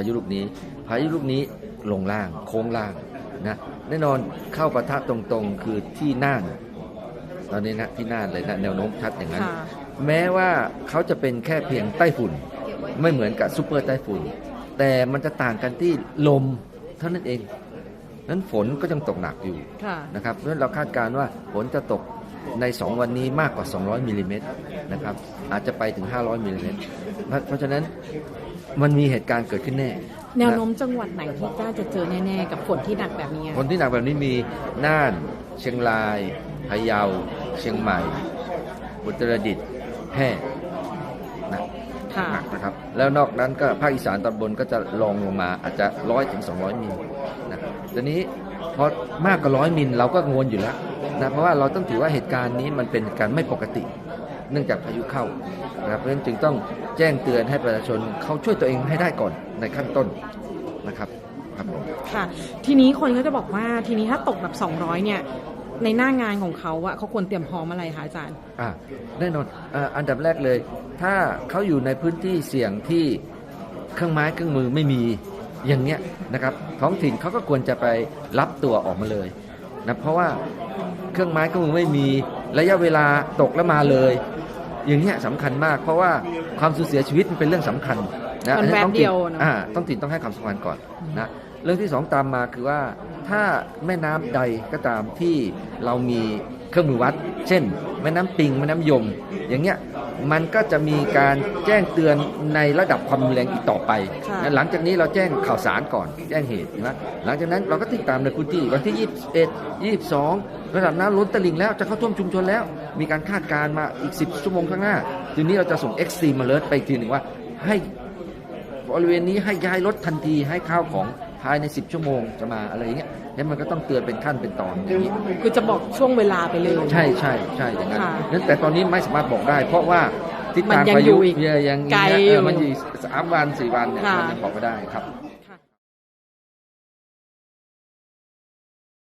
ายุลูกนี้ พายุลูกนี้ลงล่างโค้งล่างนะแน่นอนเข้าปะทะตรงๆ คือที่น่านตอนนี้นะที่น่านเลยนะแนวโน้มชัดอย่างนั้นค่ะแม้ว่าเขาจะเป็นแค่เพียงไต้ฝุ่น ไม่เหมือนกับซูเปอร์ไต้ฝุ่น แต่มันจะต่างกันที่ลมเท่านั้นเองนั้นฝนก็ยังตกหนักอยู่ค่ะนะครับเพราะฉะนั้นเราคาดการณ์ว่าฝนจะตกใน 2 วันนี้มากกว่า 200มิลลิเมตรนะครับอาจจะไปถึง 500มิลลิเมตรเพราะเพราะฉะนั้น มันมีเหตุการณ์เกิดขึ้นแน่ แนวโน้มจังหวัดไหนที่กล้าจะเจอแน่ๆ กับฝนที่หนักแบบนี้ คนที่หนักแบบนี้มีน่าน เชียงรายพะเยา เชียงใหม่ อุตรดิตถ์แพร่นะค่ะ หนักนะครับ แล้วนอกนั้นก็ภาคอีสานตอนบนก็จะลองลงมาอาจจะร้อยถึงสองร้อยมิลนะทีนี้พอมากกว่าร้อยมิลเราก็งวลอยู่แล้วนะเพราะว่าเราต้องถือว่าเหตุการณ์นี้มันเป็นการไม่ปกติ เนื่องจากพายุเข้านะครับเพราะฉะนั้นจึงต้องแจ้งเตือนให้ประชาชนเขาช่วยตัวเองให้ได้ก่อนในขั้นต้นนะครับครับผมค่ะ ทีนี้คนก็จะบอกว่าทีนี้ถ้าตกแบบ 200 เนี่ยในหน้างานของเขาอะเขาควรเตรียมพร้อมอะไรคะอาจารย์อะแน่นอนอะอันดับแรกเลย ถ้าเขาอยู่ในพื้นที่เสี่ยงที่เครื่องไม้เครื่องมือไม่มีอย่างเงี้ยนะครับท้องถิ่นเขาก็ควรจะไปรับตัวออกมาเลยนะเพราะว่าเครื่องไม้เครื่องมือไม่มีระยะเวลาตกแล้วมาเลย อย่างเงี้ยสำคัญมาก เพราะว่าความสูญเสียชีวิตมันเป็นเรื่องสำคัญนะมันแวบต้องเดียวเนอะอ่าต้องถิ่นต้องให้ความสำคัญก่อนนะเรื่องที่สองตามมาคือว่าถ้าแม่น้ำใดก็ตามที่เรามีเครื่องมือวัด เช่น แม่น้ำปิงแม่น้ำยม อย่างเงี้ย มันก็จะมีการแจ้งเตือนในระดับความรุนแรงอีกต่อไปค่ะนะหลังจากนี้เราแจ้งข่าวสารก่อนแจ้งเหตุนะหลังจากนั้นเราก็ติดตามในพื้นที่วันที่ 21 22 ระดับน้ำล้นตลิ่งแล้วจะเข้าท่วมชุมชนแล้ว มีการคาดการณ์มาอีก 10 ชั่วโมงข้างหน้า ทีนี้เราจะส่ง Extreme Alert ไปอีกทีหนึ่งว่าให้บริเวณนี้ให้ย้ายรถทันทีให้ข้าวของ ภายใน 10 ชั่วโมงจะมาอะไรอย่างเงี้ยแล้วมันก็ต้องเตือนเป็นขั้นเป็นตอนอย่างนี้คือจะบอกช่วงเวลาไปเลย ใช่ใช่ใช่อย่างนั้นค่ะนั้นแต่ตอนนี้ไม่สามารถบอกได้ เพราะว่าทิศทางมันยังพาอยู่ยุอีกเนี่ยยังไกลเออยู่อมันอยู่สามวันสี่วันเนี่ยค่ะมันยังบอกไม่ได้ครับ